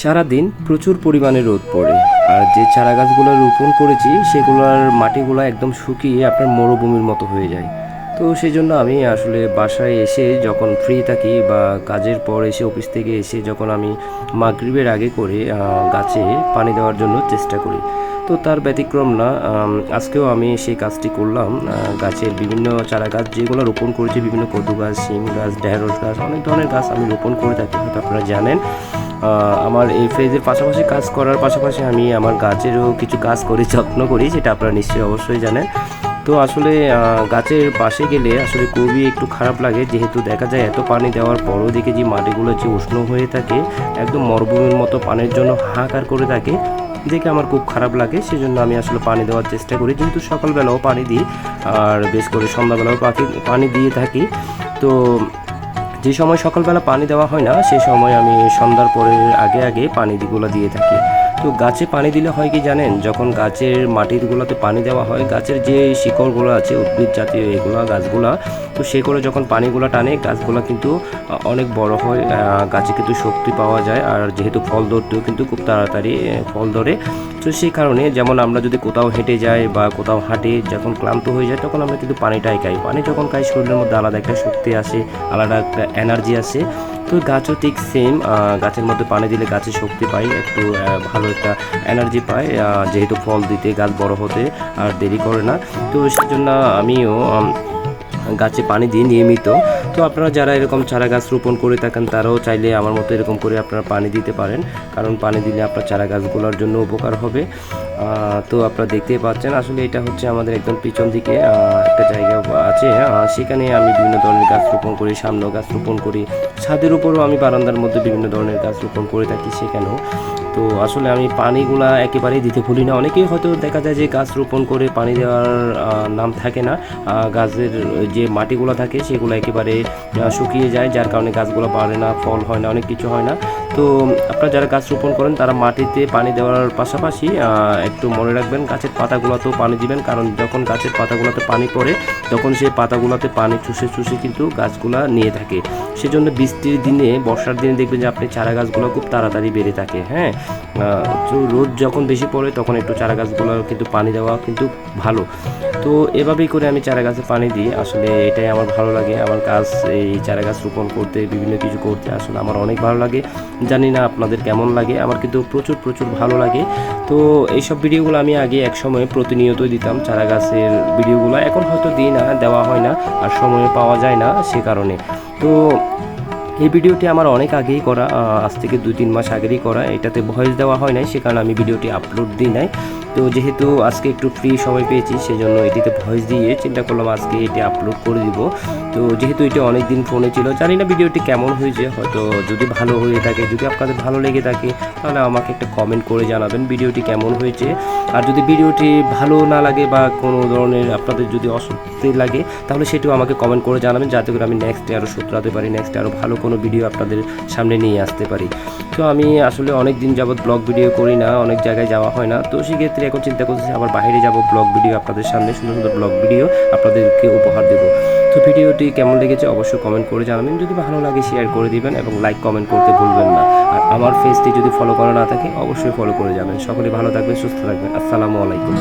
সারাদিন প্রচুর পরিমাণে রোদ পড়ে। আর যে চারা গাছগুলো রোপণ করেছি, সেগুলোর মাটিগুলো একদম শুকিয়ে আপনার মরুভূমির মতো হয়ে যায়। তো সেই জন্য আমি আসলে বাসায় এসে যখন ফ্রি থাকি বা কাজের পর এসে অফিস থেকে এসে যখন আমি মাগরিবের আগে করে গাছে পানি দেওয়ার জন্য চেষ্টা করি। তো তার ব্যতিক্রম না আজকেও আমি সেই কাজটি করলাম। গাছের বিভিন্ন চারা গাছ যেগুলো রোপণ করেছি, বিভিন্ন কদু গাছ শিম গাছ ঢেঁড়স গাছ, অনেক ধরনের গাছ আমি রোপণ করে থাকি, হয়তো আপনারা জানেন। আমার এই ফেজের পাশাপাশি কাজ করার পাশাপাশি আমি আমার গাছেরও কিছু কাজ করি, যত্ন করি, সেটা আপনারা নিশ্চয়ই অবশ্যই জানেন। তো আসলে গাছের পাশে গেলে আসলে খুবই একটু খারাপ লাগে। যেহেতু দেখা যায় এত পানি দেওয়ার পরও দেখে যে মাটিগুলো যে উষ্ণ হয়ে থাকে, একদম মরুভূমির মতো পানির জন্য হাহাকার করে থাকে। দেখে আমার খুব খারাপ লাগে, সেজন্য আমি আসলে পানি দেওয়ার চেষ্টা করি। যেহেতু সকালবেলাও পানি দিই, আর বেশ করে সন্ধ্যাবেলাও পাখি, পানি দিয়ে থাকি। তো যে সময় সকালবেলা পানি দেওয়া হয় না সেই সময় আমি সন্ধ্যার পরে আগে আগে পানিগুলো দিয়ে থাকি। তো গাছে পানি দিলে হয় কি জানেন, যখন গাছের মাটিরগুলোতে পানি দেওয়া হয়, গাছের যে শিকড়গুলো আছে, উদ্ভিদ জাতীয় এগুলো গাছগুলা, তো সে করে যখন পানিগুলো টানে, গাছগুলো কিন্তু অনেক বড় হয় গাছে কিন্তু শক্তি পাওয়া যায়। আর যেহেতু ফল ধরতেও কিন্তু খুব তাড়াতাড়ি ফল ধরে তো সেই কারণে যেমন আমরা যদি কোথাও হেঁটে যাই বা কোথাও হাঁটে যখন ক্লান্ত হয়ে যায় তখন আমরা কিন্তু পানিটাই খাই। পানি যখন খাই শরীরের মধ্যে আলাদা একটা শক্তি আসে আলাদা একটা এনার্জি আসে। তো গাছও ঠিক সেম গাছের মধ্যে পানি দিলে গাছে শক্তি পাই একটু ভালো একটা এনার্জি পায় যেহেতু ফল দিতে গাছ বড় হতে আর দেরি করে না। তো সেজন্য আমিও আম, গাছে পানি দিই নিয়মিত। তো আপনারা যারা এরকম চারা গাছ রোপণ করে থাকেন, তারাও চাইলে আমার মতো এরকম করে আপনারা পানি দিতে পারেন। কারণ পানি দিলে আপনার চারা গাছগুলোর জন্য উপকার হবে। তো আপনারা দেখতেই পাচ্ছেন, আসলে এটা হচ্ছে আমাদের একদম পিছন দিকে একটা জায়গা আছে সেখানে আমি বিভিন্ন ধরনের গাছ রোপণ করি, সামনেও গাছ রোপণ করি। ছাদের উপরও আমি বারান্দার মধ্যে বিভিন্ন ধরনের গাছ রোপণ করে থাকি সেখানেও। তো আসলে আমি পানিগুলা একেবারেই দিতে ভুলি না। অনেকেই হয়তো দেখা যায় যে গাছ রোপণ করে পানি দেওয়ার নাম থাকে না। গাছের যে মাটিগুলো থাকে সেগুলো একেবারে শুকিয়ে যায়, যার কারণে গাছগুলো বাড়ে না, ফল হয় না, অনেক কিছু হয় না। তো আপনারা যারা গাছ রোপণ করেন, তারা মাটিতে পানি দেওয়ার পাশাপাশি একটু মনে রাখবেন, গাছের পাতাগুলোতেও পানি দিবেন। কারণ যখন গাছের পাতাগুলোতে পানি পড়ে, তখন সেই পাতাগুলোতে পানি চুষে চুষে কিন্তু গাছগুলা নিয়ে থাকে। সেজন্য বৃষ্টির দিনে, বর্ষার দিনে দেখবেন যে আপনি চারা গাছগুলো খুব তাড়াতাড়ি বেড়ে থাকে হ্যাঁ? তো রোদ যখন বেশি পড়ে, তখন একটু চারা গাছগুলো কিন্তু পানি দেওয়া কিন্তু ভালো। তো এভাবেই করে আমি চারা গাছে পানি দিই। আসলে এটাই আমার ভালো লাগে। আমার কাজ এই চারা গাছ রোপণ করতে, বিভিন্ন কিছু করতে আসলে আমার অনেক ভালো লাগে। জানি না আপনাদের কেমন লাগে, আমার কিন্তু প্রচুর প্রচুর ভালো লাগে। তো এইসব ভিডিওগুলো আমি আগে এক সময় প্রতিনিয়তই দিতাম চারা গাছের ভিডিওগুলো। এখন হয়তো দিই না, দেওয়া হয় না, আর সময় পাওয়া যায় না সে কারণে। তো এই ভিডিওটি আমার অনেক আগেই করা আজ থেকে দুই, তিন মাস আগেরই করা। এটাতে ভয়েস দেওয়া হয় নাই, সে কারণে আমি ভিডিওটি আপলোড দিই নাই। তো যেহেতু আজকে একটু ফ্রি সময় পেয়েছি, সেজন্য এটিতে ভয়েস দিয়ে চিন্তা করলাম আজকে এটি আপলোড করে দিব। তো যেহেতু এটা অনেক দিন ফোনে ছিল, জানি না ভিডিওটি কেমন হয়েছে, হয়তো যদি ভালো হয়ে থাকে, যদি আপনাদের ভালো লেগে থাকে, তাহলে আমাকে একটা কমেন্ট করে জানাবেন ভিডিওটি কেমন হয়েছে। আর যদি ভিডিওটি ভালো না লাগে বা কোনো ধরনের আপনাদের যদি অস্বস্তি লাগে, তাহলে সেটিও আমাকে কমেন্ট করে জানাবেন, যাতে করে আমি নেক্সটে আরও শুধরাতে পারি নেক্সটে আরও ভালো কোনো ভিডিও আপনাদের সামনে নিয়ে আসতে পারি। তো আমি আসলে অনেক দিন যাবৎ ব্লগ ভিডিও করি না, অনেক জায়গায় যাওয়া হয় না, তো সেক্ষেত্রে এখন চিন্তা করতেছি, আবার বাইরে যাব ব্লগ ভিডিও আপনাদের সামনে, সুন্দর সুন্দর ব্লগ ভিডিও আপনাদেরকে উপহার দেব। তো ভিডিওটি কেমন লেগেছে অবশ্যই কমেন্ট করে জানাবেন, যদি ভালো লাগে শেয়ার করে দিবেন এবং লাইক কমেন্ট করতে ভুলবেন না। আর আমার ফেসটি যদি ফলো করা না থাকে, অবশ্যই ফলো করে যাবেন। সকলে ভালো থাকবেন, সুস্থ থাকবেন। আসসালামু আলাইকুম।